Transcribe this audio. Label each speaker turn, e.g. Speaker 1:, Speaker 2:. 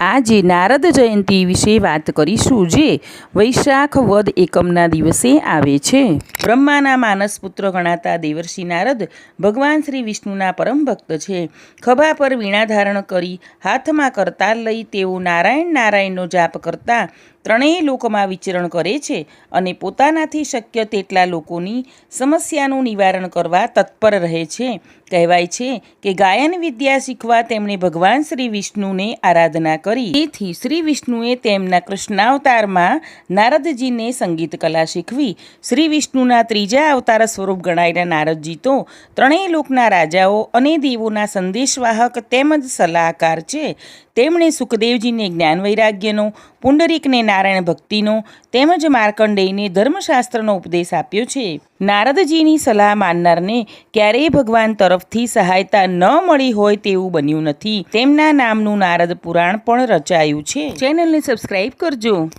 Speaker 1: આજે નારદ જયંતી વિશે વાત કરીશું જે વૈશાખ વદ એકમના દિવસે આવે છે. બ્રહ્માના માનસ પુત્ર ગણાતા દેવર્ષિ નારદ ભગવાન શ્રી વિષ્ણુના પરમ ભક્ત છે. ખભા પર વીણા ધારણ કરી હાથમાં કરતાલ લઈ તેઓ નારાયણ નારાયણનો જાપ કરતા ત્રણેય લોકમાં વિચરણ કરે છે અને પોતાનાથી શક્ય તેટલા લોકોની સમસ્યાનું નિવારણ કરવા તત્પર રહે છે. કહેવાય છે કે ગાયન વિદ્યા શીખવા તેમણે ભગવાન શ્રી વિષ્ણુને આરાધના કરી. તેથી શ્રી વિષ્ણુએ તેમના કૃષ્ણાવતારમાં નારદજીને સંગીત કલા શીખવી, શ્રી વિષ્ણુના ત્રીજા અવતાર સ્વરૂપ ગણાયેલા નારદજી તો ત્રણેય લોકના રાજાઓ અને દેવોના સંદેશવાહક તેમજ સલાહકાર છે. તેમણે સુખદેવજીને જ્ઞાન વૈરાગ્યનો, પુંડરીકને નારાયણ ભક્તિનો તેમજ માર્કંડેયને ધર્મશાસ્ત્રનો ઉપદેશ આપ્યો છે. નારદજીની સલાહ માનનારને ક્યારેય ભગવાન તરફથી સહાયતા ન મળી હોય તેવું બન્યું નથી. તેમના નામનું નારદ પુરાણ પણ રચાયું છે. ચેનલને સબસ્ક્રાઈબ કરજો.